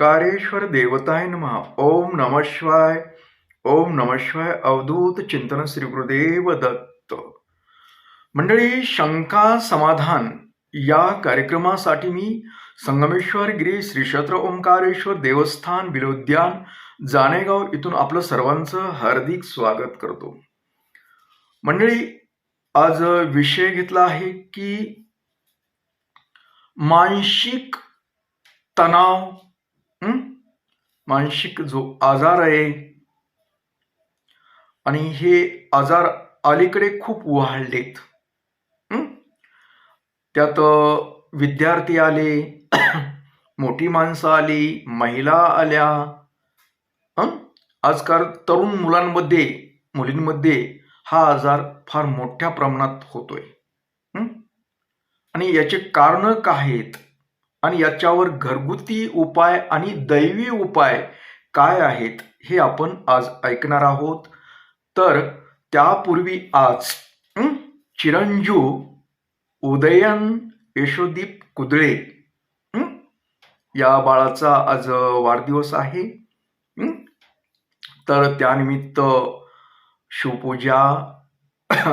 ओंकारेश्वर देवताय नमः। ओम नम शिवाय। ओम नम शिवाय। अवधूत चिंतन श्री गुरुदेव दत्त। मंडळी शंका समाधान या कार्यक्रमासाठी मी संगमेश्वर गिरी श्री क्षेत्र ओंकारेश्वर देवस्थान बिलोद्यान जाणेगाव इथून आपलं सर्वांचं हार्दिक स्वागत करतो। मंडळी आज विषय घेतला आहे की मानसिक तणाव मानसिक जो आजार आहे आणि हे आजार अलीकडे खूप वाढलेत. त्यात विद्यार्थी आले मोठी माणसं आली महिला आल्या. आजकाल तरुण मुलांमध्ये मुलींमध्ये हा आजार फार मोठ्या प्रमाणात होतोय. आणि याचे कारण काय आहेत? आणि याच्यावर घरगुती उपाय आणि दैवी उपाय काय आहेत हे आपण आज ऐकणार आहोत. तर त्यापूर्वी आज चिरंजू चिरंजीव उदयन यशोदीप कुदळे या बाळाचा आज वाढदिवस आहे. तर त्यानिमित्त शिवपूजा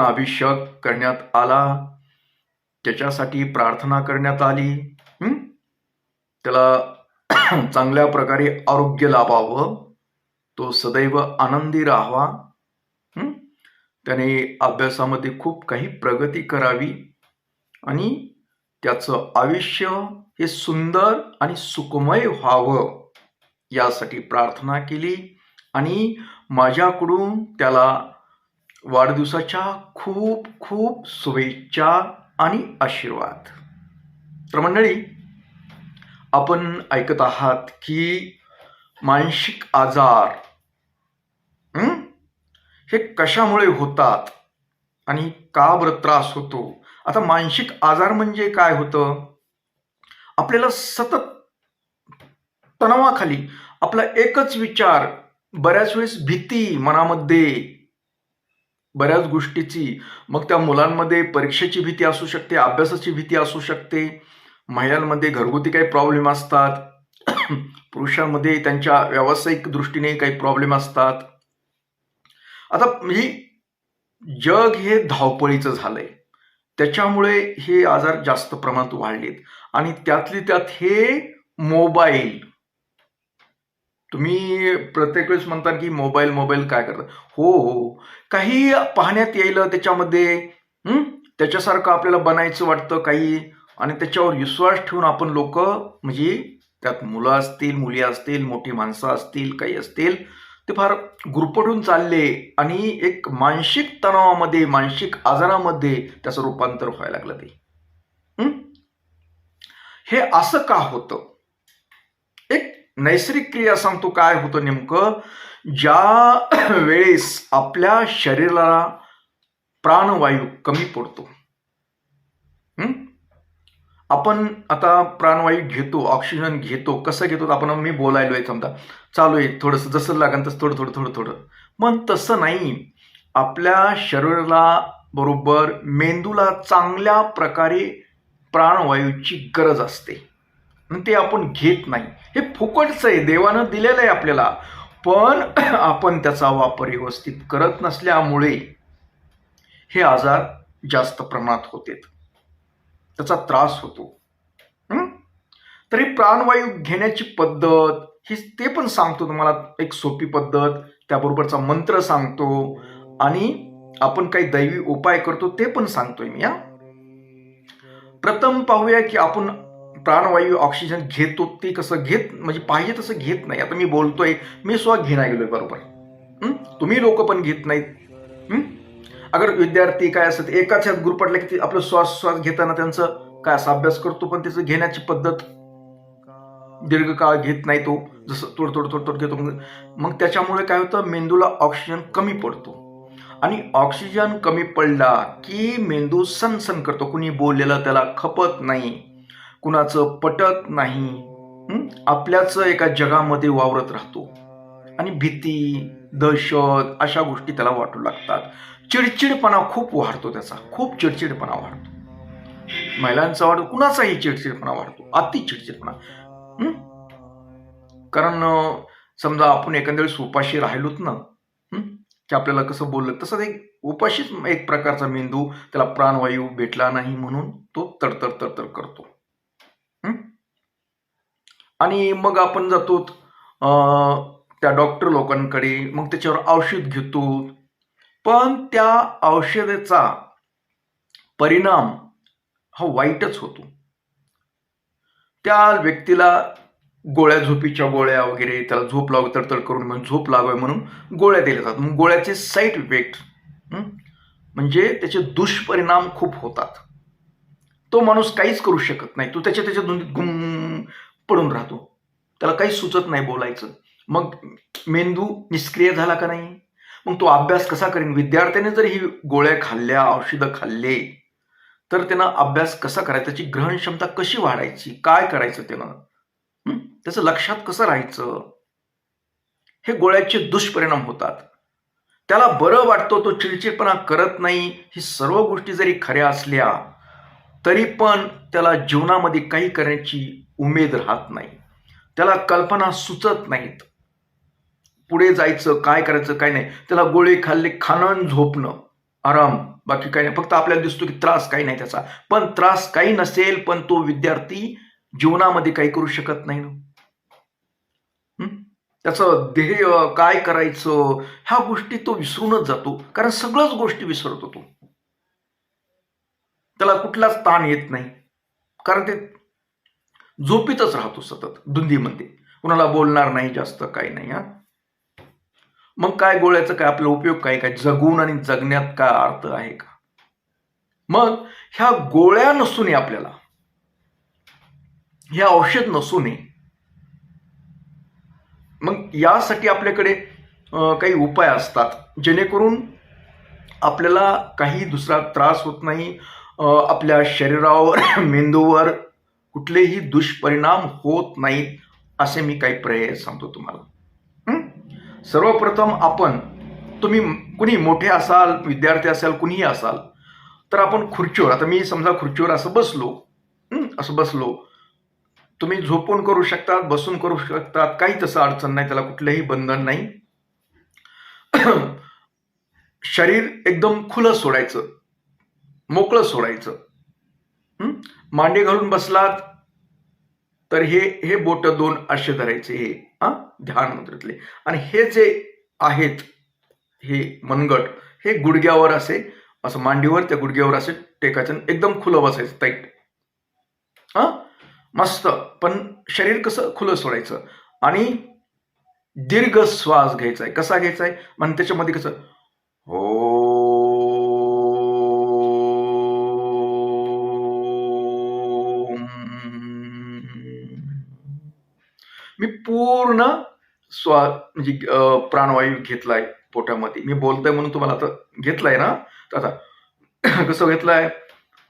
अभिषेक करण्यात आला. त्याच्यासाठी प्रार्थना करण्यात आली. त्याला चांगल्या प्रकारे आरोग्य लाभावं. तो सदैव आनंदी राहावा. त्याने अभ्यासामध्ये खूप काही प्रगती करावी. आणि त्याचं आयुष्य हे सुंदर आणि सुखमय व्हावं यासाठी प्रार्थना केली. आणि माझ्याकडून त्याला वाढदिवसाच्या खूप खूप शुभेच्छा आणि आशीर्वाद. तर मंडळी आपण ऐकत आहात की मानसिक आजार हे? कशामुळे होतात आणि का बरं त्रास होतो? आता मानसिक आजार म्हणजे काय होतं? आपल्याला सतत तणावाखाली आपला एकच विचार बऱ्याच वेळेस भीती मनामध्ये बऱ्याच गोष्टीची. मग त्या मुलांमध्ये परीक्षेची भीती असू शकते अभ्यासाची भीती असू शकते. महिलांमध्ये घरगुती काही प्रॉब्लेम असतात. पुरुषांमध्ये त्यांच्या व्यावसायिक दृष्टीने काही प्रॉब्लेम असतात. आता म्हणजे जग हे धावपळीचं झालंय. त्याच्यामुळे हे आजार जास्त प्रमाणात वाढलेत. आणि त्यातली त्यात हे मोबाईल. तुम्ही प्रत्येक वेळेस म्हणता की मोबाईल मोबाईल काय करतात हो हो. काही पाहण्यात येईल त्याच्यामध्ये. त्याच्यासारखं आपल्याला बनायचं वाटतं काही. आणि त्याच्यावर विश्वास ठेवून आपण लोक म्हणजे त्यात मुलं असतील मुली असतील मोठी माणसं असतील काही असतील ते फार गुरपटून चालले आणि एक मानसिक तणावामध्ये मानसिक आजारामध्ये त्याचं रूपांतर व्हायला लागलं ते. हे असं का होतं? एक नैसर्गिक क्रिया सांगतो काय होतं नेमकं? ज्या वेळेस आपल्या शरीराला प्राणवायू कमी पडतो आपण आता प्राणवायू घेतो ऑक्सिजन घेतो कसं घेतो आपण मी बोलायलो आहे समजा. चालू आहे थोडंसं जसं लागेल तसं थोडं थोडं थोडं थोडं. मग तसं नाही. आपल्या शरीराला बरोबर मेंदूला चांगल्या प्रकारे प्राणवायूची गरज असते. आणि ते आपण घेत नाही. हे फुकटचं आहे. देवानं दिलेलं आहे आपल्याला. पण आपण त्याचा वापर व्यवस्थित करत नसल्यामुळे हे आजार जास्त प्रमाणात होतेत. त्याचा त्रास होतो. तरी प्राणवायू घेण्याची पद्धत ही ते पण सांगतो तुम्हाला एक सोपी पद्धत त्याबरोबरचा मंत्र सांगतो आणि आपण काही दैवी उपाय करतो ते पण सांगतोय मी या प्रथम पाहूया की आपण प्राणवायू ऑक्सिजन घेतो ते कसं घेत म्हणजे पाहिजे तसं घेत नाही. आता मी बोलतोय मी स्वतः घेणार गेलोय बरोबर. तुम्ही लोक पण घेत नाहीत. अगर विद्यार्थी काय असत एकाच ह्यात पडला की ते आपलं श्वास श्वास घेताना त्यांचं काय असा अभ्यास करतो पण त्याचं घेण्याची पद्धत दीर्घकाळ घेत नाही तो. जसं थोडं थोडं थोडं थोडं घेतो. मग मग त्याच्यामुळे काय होतं? मेंदूला ऑक्सिजन कमी पडतो. आणि ऑक्सिजन कमी पडला की मेंदू सनसन करतो. कुणी बोललेलं त्याला खपत नाही. कुणाचं पटत नाही. आपल्याच एका जगामध्ये वावरत राहतो. आणि भीती दहशत अशा गोष्टी त्याला वाटू लागतात. चिडचिडपणा खूप वाढतो त्याचा. खूप चिडचिडपणा वाढतो. महिलांचा वाढतो कुणाचाही चिडचिडपणा वाढतो. अति चिडचिडपणा. कारण समजा आपण एखाद्या वेळेस उपाशी राहिलोत ना हं? की आपल्याला कसं बोललं तसंच एक उपाशीच एक प्रकारचा मेंदू त्याला प्राणवायू भेटला नाही म्हणून तो तडतड तडतड करतो. आणि मग आपण जातो त्या डॉक्टर लोकांकडे मग त्याच्यावर औषध घेतो. पण त्या औषधाचा परिणाम हा वाईटच होतो. त्या व्यक्तीला गोळ्या झोपीच्या गोळ्या वगैरे त्याला झोप लाव तडतड करून म्हणून झोप लागावी म्हणून गोळ्या दिल्या जातात. मग गोळ्याचे साईड इफेक्ट म्हणजे त्याचे दुष्परिणाम खूप होतात. तो माणूस काहीच करू शकत नाही. तो त्याच्या त्याच्या गुम पडून राहतो. त्याला काही सुचत नाही बोलायचं. मग मेंदू निष्क्रिय झाला का नाही? मग तो अभ्यास कसा करेन? विद्यार्थ्याने जर ही गोळ्या खाल्ल्या औषधं खाल्ले तर त्यांना अभ्यास कसा करायचा? त्याची ग्रहण क्षमता कशी वाढायची? काय करायचं त्यानं? त्याचं लक्षात कसं राहायचं? हे गोळ्याचे दुष्परिणाम होतात. त्याला बरं वाटतं तो चिडचिडपणा करत नाही. ही सर्व गोष्टी जरी खऱ्या असल्या तरी पण त्याला जीवनामध्ये काही करण्याची उमेद राहत नाही. त्याला कल्पना सुचत नाहीत. पुढे जायचं काय करायचं काय नाही. त्याला गोळे खाल्ले खाणं झोपणं. आराम. बाकी काही नाही. फक्त आपल्याला दिसतो की त्रास काही नाही त्याचा. पण त्रास काही नसेल पण तो विद्यार्थी जीवनामध्ये काही करू शकत नाही ना. त्याचं ध्येय काय करायचं ह्या गोष्टी तो विसरूनच जातो. कारण सगळंच गोष्टी विसरतो तो त्याला कुठलाच ताण येत नाही. कारण ते झोपीतच राहतो सतत धुंदीमध्ये. कुणाला बोलणार नाही जास्त काही नाही हा. मग काय गोळ्याचा काय आपला उपयोग काय? काय जगून आणि जगण्यात काय अर्थ आहे का? मग ह्या गोळ्या नसून आपल्याला हे औषध नसून मग यासाठी आपल्याकडे काही उपाय असतात. जेणेकरून आपल्याला काही दुसरा त्रास होत नाही आपल्या शरीरावर मेंदूवर कुठलेही दुष्परिणाम होत नाहीत असे मी काही पर्याय सांगतो तुम्हाला. सर्वप्रथम आपण तुम्ही कुणी मोठे असाल विद्यार्थी असाल कुणीही असाल तर आपण खुर्चीवर आता मी समजा खुर्चीवर असं बसलो असं बसलो तुम्ही झोपून करू शकतात बसून करू शकतात काही तसं अडचण नाही त्याला कुठलंही बंधन नाही. शरीर एकदम खुलं सोडायचं मोकळं सोडायचं. मांडे मांडी घालून बसलात तर हे हे बोट दोन असे धरायचे हे हा ध्यान मुद्रेतले. आणि हे जे आहेत हे मनगट हे गुडघ्यावर असे असं मांडीवर त्या गुडघ्यावर असे टेकायचं एकदम खुलं बसायचं टाईट हा? मस्त. पण शरीर कसं खुलं सोडायचं? आणि दीर्घ श्वास घ्यायचा आहे. कसा घ्यायचा आहे? म्हणजे त्याच्यामध्ये कसं? हो. मी पूर्ण स्वा म्हणजे प्राणवायू घेतलाय पोटामध्ये. मी बोलतोय म्हणून तुम्हाला आता घेतलाय ना? तर आता कसं घेतलाय?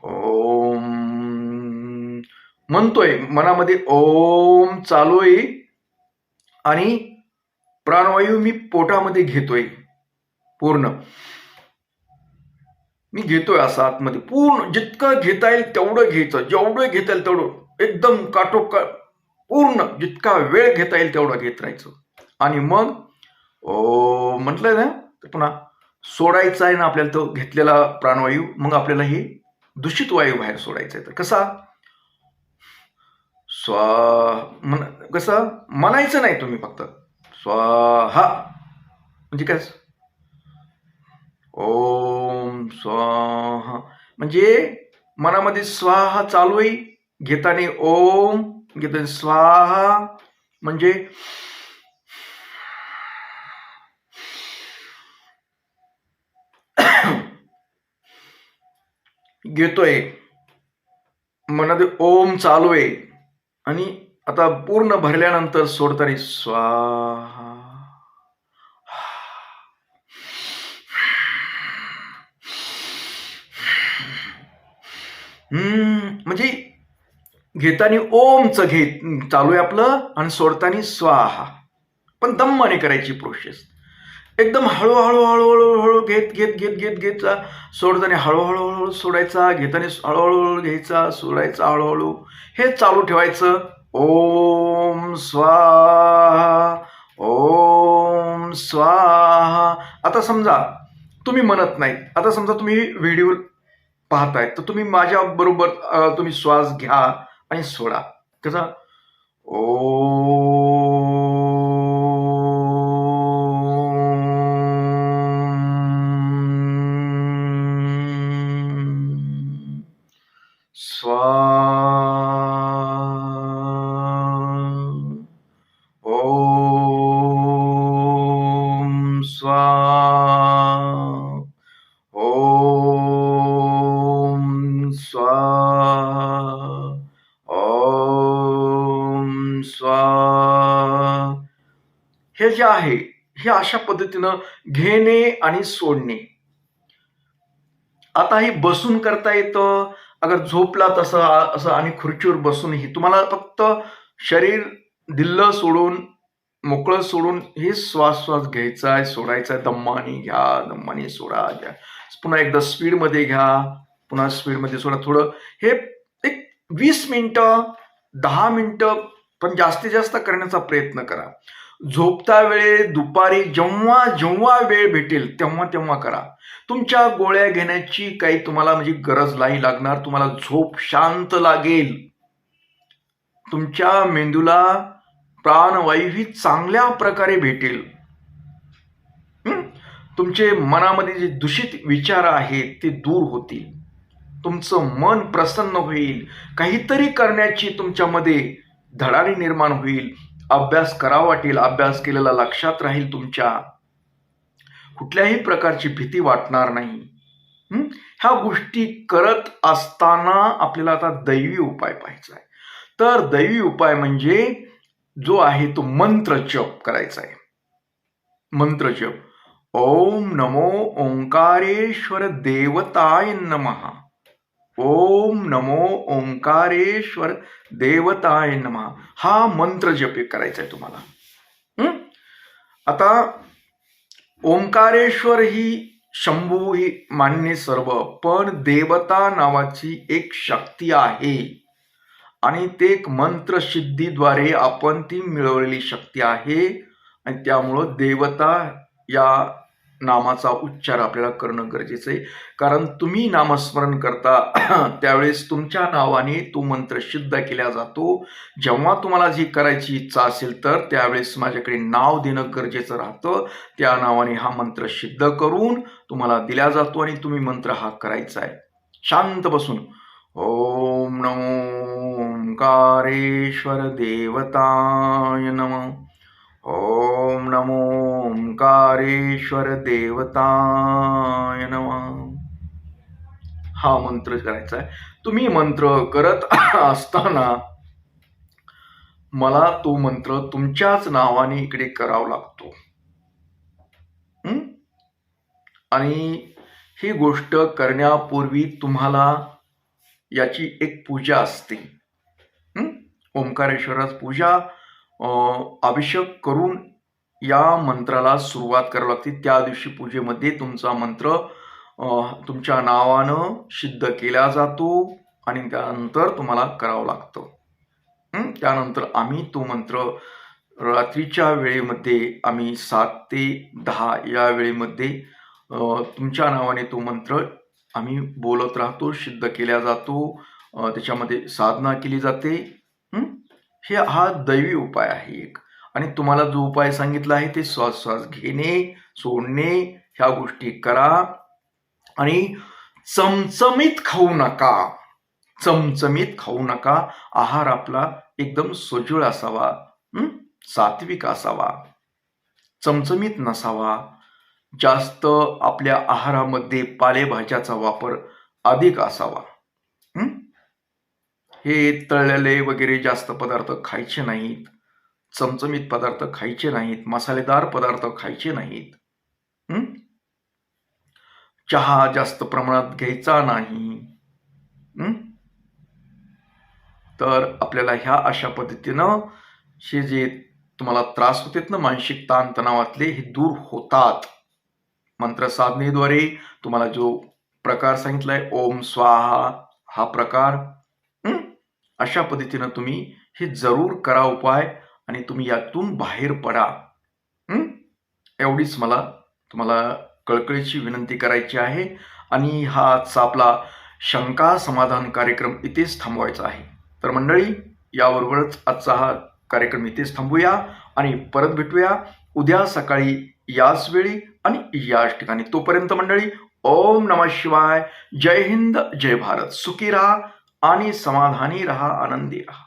ओम म्हणतोय मनामध्ये ओम चालू आहे आणि प्राणवायू मी पोटामध्ये घेतोय. पूर्ण. मी घेतोय असं आतमध्ये. पूर्ण जितकं घेता येईल तेवढं घ्यायचं. जेवढं घेता येईल तेवढं. एकदम काटोकाट पूर्ण जितका वेळ घेता येईल तेवढा घेत राहायचं. आणि मग ओ म्हटलंय ना तर पुन्हा सोडायचा आहे ना आपल्याला तो घेतलेला प्राणवायू मग आपल्याला हे दूषित वायू बाहेर सोडायचा आहे. तर कसा? स्वा मन कसं? म्हणायचं नाही तुम्ही फक्त. स्वाहा. म्हणजे काय? ओम स्वाहा. म्हणजे मनामध्ये स्वाहा चालू आहे. घेताना ओम घेताना स्वाहा म्हणजे घेतोय. मनात ओम चालू आहे. आणि आता पूर्ण भरल्यानंतर सोडताना स्वाहा. हम्म, म्हणजे घेताना ओमचं घेत चालू आहे आपलं आणि सोडताना स्वाहा. पण दम्माने करायची प्रोसेस एकदम हळूहळू हळूहळू हळू घेत घेत घेत घेत घेतचा सोडताना हळूहळू हळू सोडायचा घेताना हळूहळू घ्यायचा सोडायचा हळूहळू. हे चालू ठेवायचं. ओम स्वाहा ओम स्वाहा. आता समजा तुम्ही म्हणत नाही. आता समजा तुम्ही व्हिडिओ पाहताय तर तुम्ही माझ्या बरोबर तुम्ही श्वास घ्या. आणि सोडा कसा ओ स्वा हे जे आहे हे अशा पद्धतीनं घेणे आणि सोडणे. आता हे बसून करता येतं अगर झोपला तसं असं आणि खुर्चीवर बसूनही. तुम्हाला फक्त शरीर दिल्ल सोडून मोकळं सोडून हे श्वास श्वास घ्यायचा आहे सोडायचा आहे. दम्माने घ्या दम्माने सोडा घ्या. पुन्हा एकदा स्पीडमध्ये घ्या पुन्हा स्पीडमध्ये सोडा. थोडं हे एक वीस मिनटं दहा मिनटं पण जास्तीत जास्त करण्याचा प्रयत्न करा. झोपता वेळे दुपारी जेव्हा जेव्हा वेळ भेटेल तेव्हा तेव्हा करा. तुमच्या गोळ्या घेण्याची काही तुम्हाला म्हणजे गरज नाही लागणार तुम्हाला झोप शांत लागेल. तुमच्या मेंदूला प्राणवायू ही चांगल्या प्रकारे भेटेल. तुमचे मनामध्ये जे दूषित विचार आहेत ते दूर होतील. तुमचं मन प्रसन्न होईल. काहीतरी करण्याची तुमच्यामध्ये धडाडी निर्माण होईल. अभ्यास करा वाटेल अभ्यास केलेला लक्षात राहील तुमच्या. कुठल्याही प्रकारची भीती वाटणार नाही. ह्या गोष्टी करत असताना आपल्याला आता दैवी उपाय पाहायचा आहे. तर दैवी उपाय म्हणजे जो आहे तो मंत्र जप करायचा आहे. मंत्र जप. ओम नमो ओंकारेश्वर देवताय नमः. ओम नमो ओंकारेश्वर देवताय नमः. हा मंत्र जप करायचा आहे तुम्हाला आता ओंकारेश्वर ही शंभू ही मान्य सर्व पण देवता नावाची एक शक्ती आहे. आणि ते एक मंत्र सिद्धीद्वारे आपण ती मिळवलेली शक्ती आहे. आणि त्यामुळं देवता या नामाचा उच्चार आपल्याला करणं गरजेचं आहे. कारण तुम्ही नामस्मरण करता त्यावेळेस तुमच्या नावाने तो मंत्र सिद्ध केला जातो. जेव्हा तुम्हाला जी करायची इच्छा असेल तर त्यावेळेस माझ्याकडे नाव देणं गरजेचं राहतं. त्या नावाने हा मंत्र सिद्ध करून तुम्हाला दिला जातो आणि तुम्ही मंत्र हा करायचा आहे. शांत बसून. ओम नमो ओंकारेश्वर देवताय नमः. ओम नमो ओंकारेश्वर देवताय नमः. हा मंत्र करायचा आहे. तुम्ही मंत्र करत असताना मला तो मंत्र तुमच्याच नावाने इकडे करावा लागतो. आणि ही गोष्ट करण्यापूर्वी तुम्हाला याची एक पूजा असते. ओंकारेश्वराच पूजा अभिषेक करून या मंत्राला सुरुवात करावी लागते. त्या दिवशी पूजेमध्ये तुमचा मंत्र तुमच्या नावानं सिद्ध केला जातो आणि त्यानंतर तुम्हाला करावं लागतं. त्यानंतर आम्ही तो मंत्र रात्रीच्या वेळेमध्ये आम्ही सात ते दहा या वेळेमध्ये तुमच्या नावाने तो मंत्र आम्ही बोलत राहतो सिद्ध केला जातो. त्याच्यामध्ये साधना केली जाते. हे हा दैवी उपाय आहे एक. आणि तुम्हाला जो उपाय सांगितला आहे ते श्वास श्वास घेणे सोडणे ह्या गोष्टी करा. आणि चमचमीत खाऊ नका. चमचमीत खाऊ नका. आहार आपला एकदम सजूळ असावा. सात्विक असावा. चमचमीत नसावा. जास्त आपल्या आहारामध्ये पालेभाज्याचा वापर अधिक असावा. हे तळलेले वगैरे जास्त पदार्थ खायचे नाहीत. चमचमीत पदार्थ खायचे नाहीत. मसालेदार पदार्थ खायचे नाहीत. चहा जास्त प्रमाणात घ्यायचा नाही. तर आपल्याला ह्या अशा पद्धतीनं हे जे तुम्हाला त्रास होतेत ना मानसिक ताण तणावातले हे दूर होतात. मंत्र साधनेद्वारे तुम्हाला जो प्रकार सांगितलाय ओम स्वाहा हा प्रकार अशा पद्धतीनं तुम्ही हे जरूर करा उपाय आणि तुम्ही यातून बाहेर पडा. एवढीच मला तुम्हाला कळकळीची विनंती करायची आहे आणि हा आजचा आपला शंका समाधान कार्यक्रम इथेच थांबवायचा आहे. तर मंडळी याबरोबरच आजचा हा कार्यक्रम इथेच थांबूया आणि परत भेटूया उद्या सकाळी याच वेळी आणि याच ठिकाणी. तोपर्यंत मंडळी ओम नमः शिवाय. जय हिंद जय भारत. सुखी राहा. आणि समाधानी रहा आनंदी रहा।